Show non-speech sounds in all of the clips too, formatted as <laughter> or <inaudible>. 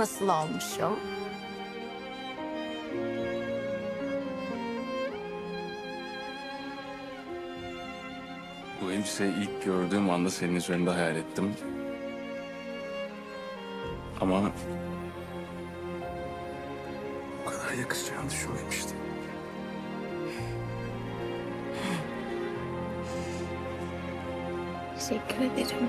nasıl almışım? Bu elbiseyi ilk gördüğüm anda senin üzerinde hayal ettim. Ama bu kadar yakışacağını düşünmemiştim. Teşekkür ederim.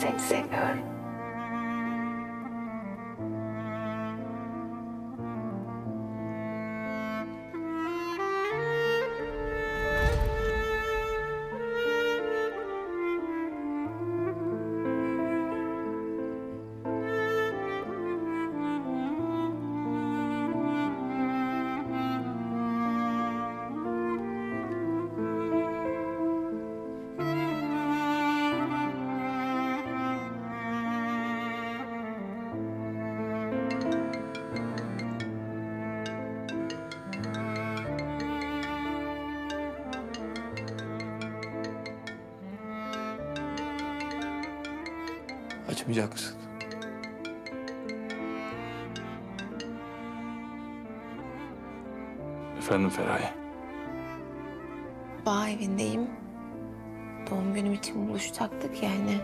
Seni seviyorum. Açmayacak mısın? Efendim Feraye. Bağ evindeyim. Doğum günüm için buluşacaktık yani.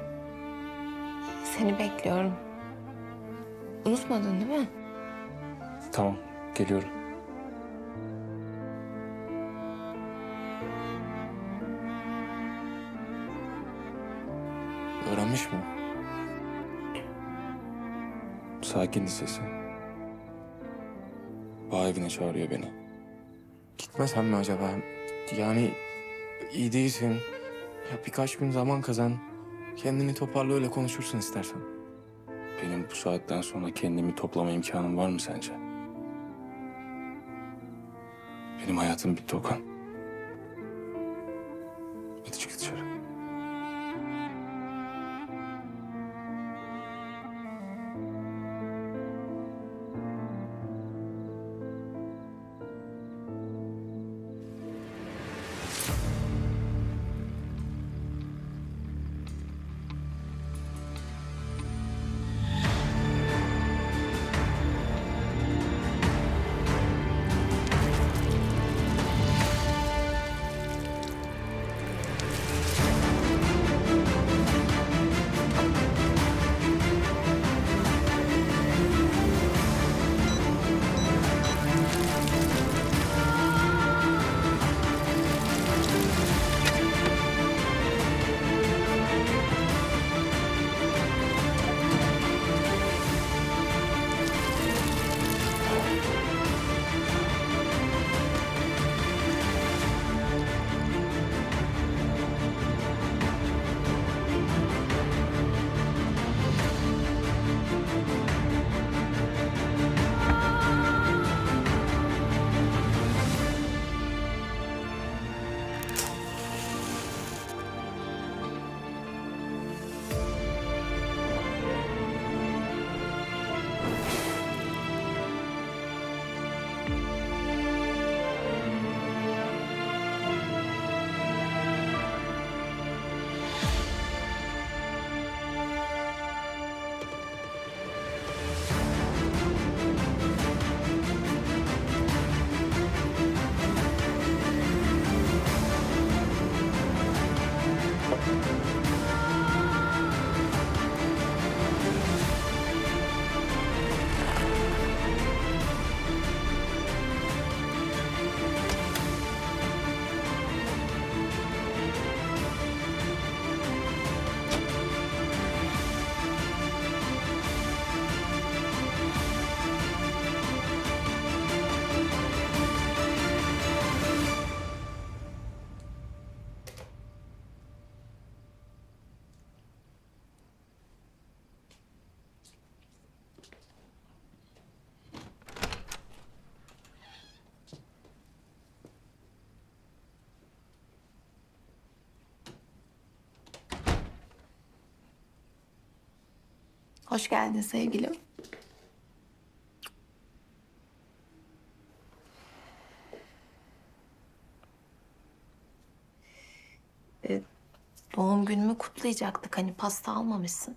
Seni bekliyorum. Unutmadın değil mi? Tamam, geliyorum. Öğrenmiş mi? Sakin sesi. Bağ evine çağırıyor beni. Gitmesem mi acaba? Yani iyi değilsin. Ya birkaç gün zaman kazan. Kendini toparla öyle konuşursun istersen. Benim bu saatten sonra kendimi toplama imkanım var mı sence? Benim hayatım bitti Okan. Hoş geldin sevgilim. Ee, doğum günümü kutlayacaktık. Hani pasta almamışsın.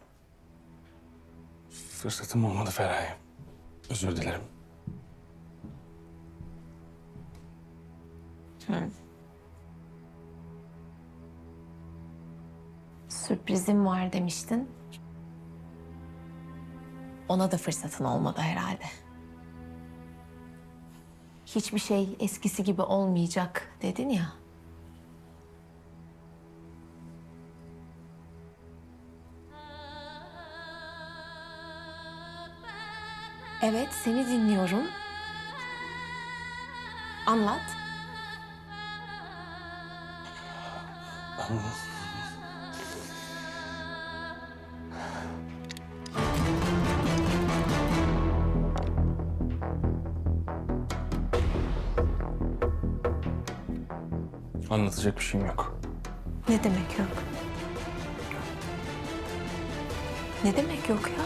Fırsatım olmadı Feraye. Özür dilerim. Sürprizim var demiştin. Ona da fırsatın olmadı herhalde. Hiçbir şey eskisi gibi olmayacak dedin ya. Evet, seni dinliyorum. Anlat. Anlatacak bir şeyim yok. Ne demek yok? Ne demek yok ya?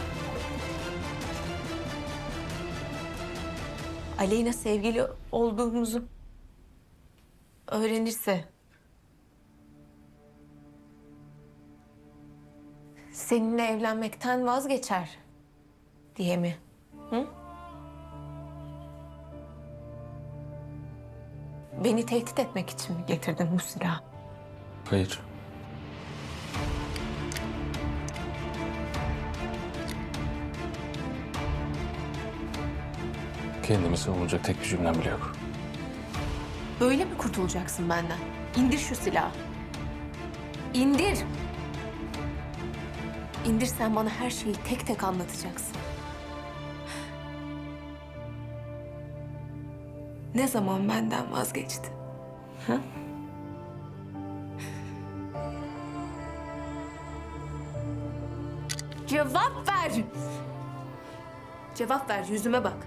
Aleyna sevgili olduğumuzu öğrenirse seninle evlenmekten vazgeçer diye mi? Hı? Beni tehdit etmek için mi getirdin bu silahı? Hayır. Kendimi savunacak tek bir cümlem bile yok. Böyle mi kurtulacaksın benden? İndir şu silahı. İndir. İndir sen bana her şeyi tek tek anlatacaksın. Ne zaman benden vazgeçti? Ha? Cevap ver. Cevap ver, yüzüme bak.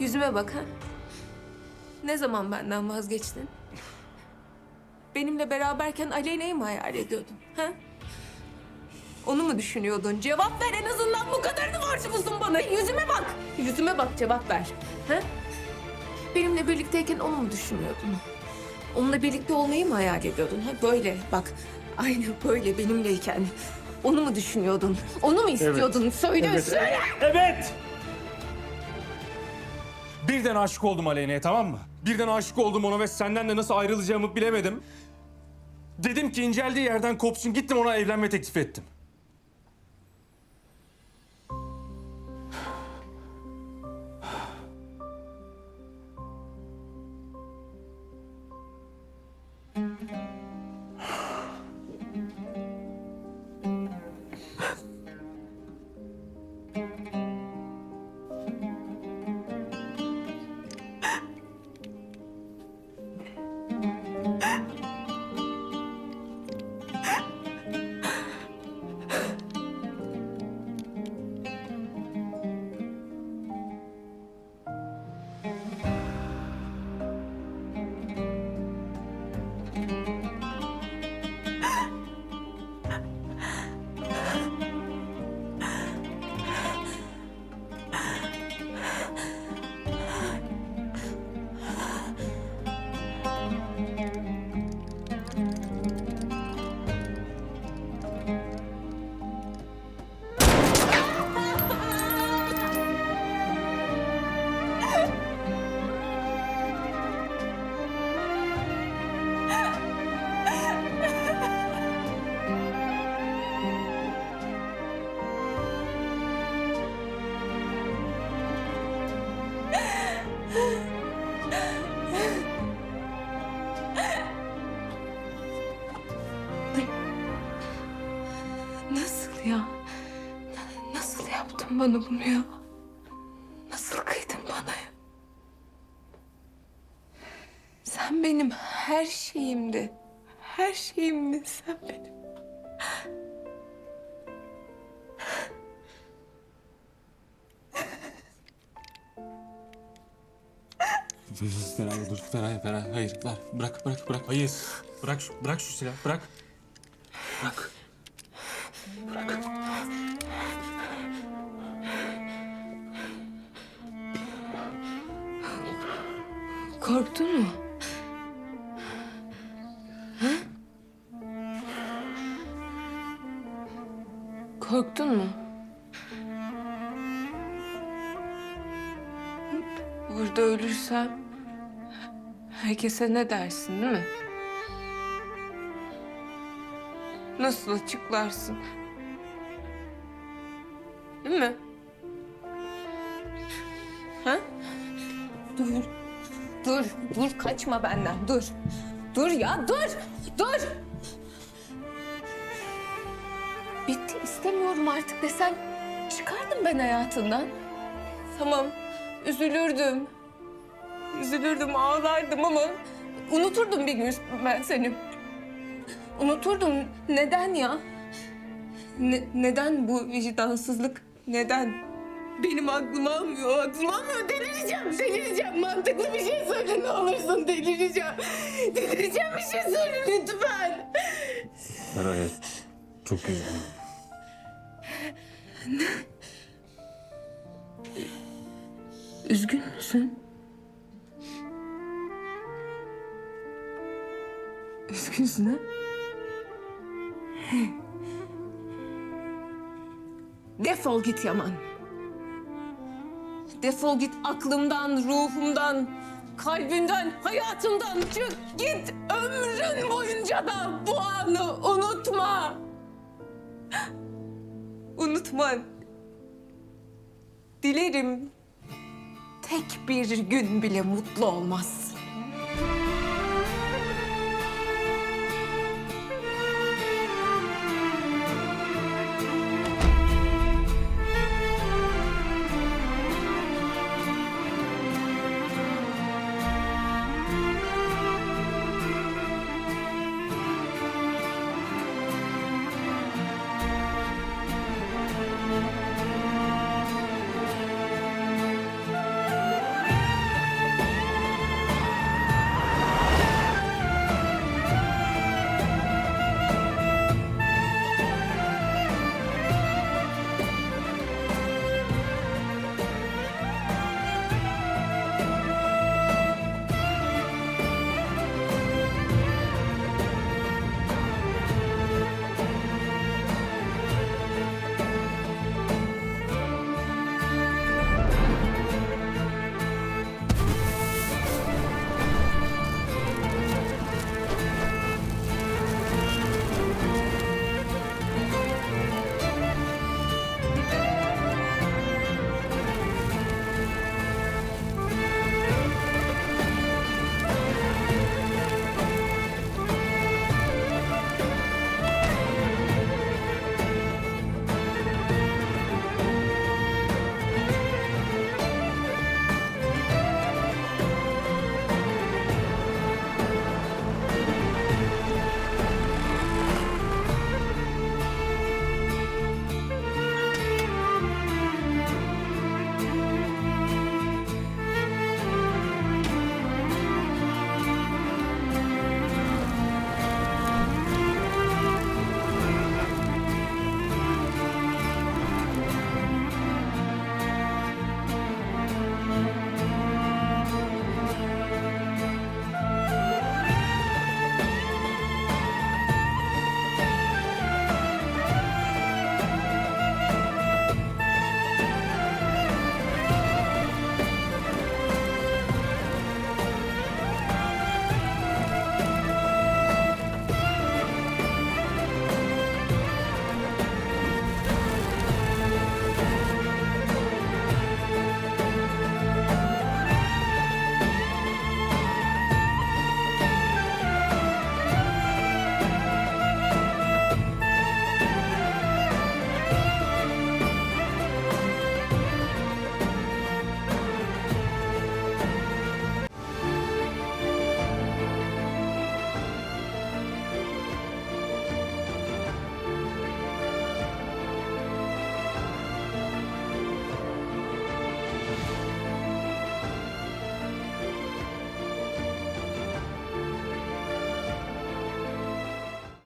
Yüzüme bak ha. Ne zaman benden vazgeçtin? Benimle beraberken Aleyna'yı mı hayal ediyordun? Ha? Onu mu düşünüyordun? Cevap ver en azından bu kadarını borç musun bana? Yüzüme bak. Yüzüme bak cevap ver. Ha? Benimle birlikteyken onu mu düşünüyordun? Onunla birlikte olmayı mı hayal ediyordun? Ha? Böyle bak. Aynı böyle benimleyken. Onu mu düşünüyordun? Onu mu istiyordun? Söyle, söyle. Evet. Birden aşık oldum Aleyna'ya tamam mı? Birden aşık oldum ona ve senden de nasıl ayrılacağımı bilemedim. Dedim ki inceldiği yerden kopsun gittim ona evlenme teklif ettim. Bana bunu ya? Nasıl kıydın bana ya? Sen benim her şeyimdi. Her şeyimdi sen benim. Feraye dur Feraye Feraye hayır ver bırak bırak bırak hayır bırak şu, bırak şu bırak bırak bırak Korktun mu? Ha? Korktun mu? Burada ölürsem herkese ne dersin değil mi? Nasıl açıklarsın? Değil mi? Ha? Dur. Dur, dur kaçma benden. Dur. Dur ya, dur. Dur. Bitti, istemiyorum artık desen çıkardım ben hayatından. Tamam, üzülürdüm. Üzülürdüm, ağlardım ama unuturdum bir gün ben seni. Unuturdum. Neden ya? Ne- neden bu vicdansızlık? Neden? Benim aklım almıyor, aklım almıyor. Delireceğim, delireceğim. Mantıklı bir şey söyle ne olursun delireceğim. <laughs> Delireceğim bir şey söyle lütfen. Feraye çok üzgünüm. Üzgün müsün? Üzgünsün ha? Defol git Yaman. Defol git aklımdan, ruhumdan, kalbimden, hayatımdan. Çık git ömrün boyunca da bu anı unutma. Unutma. Dilerim tek bir gün bile mutlu olmaz.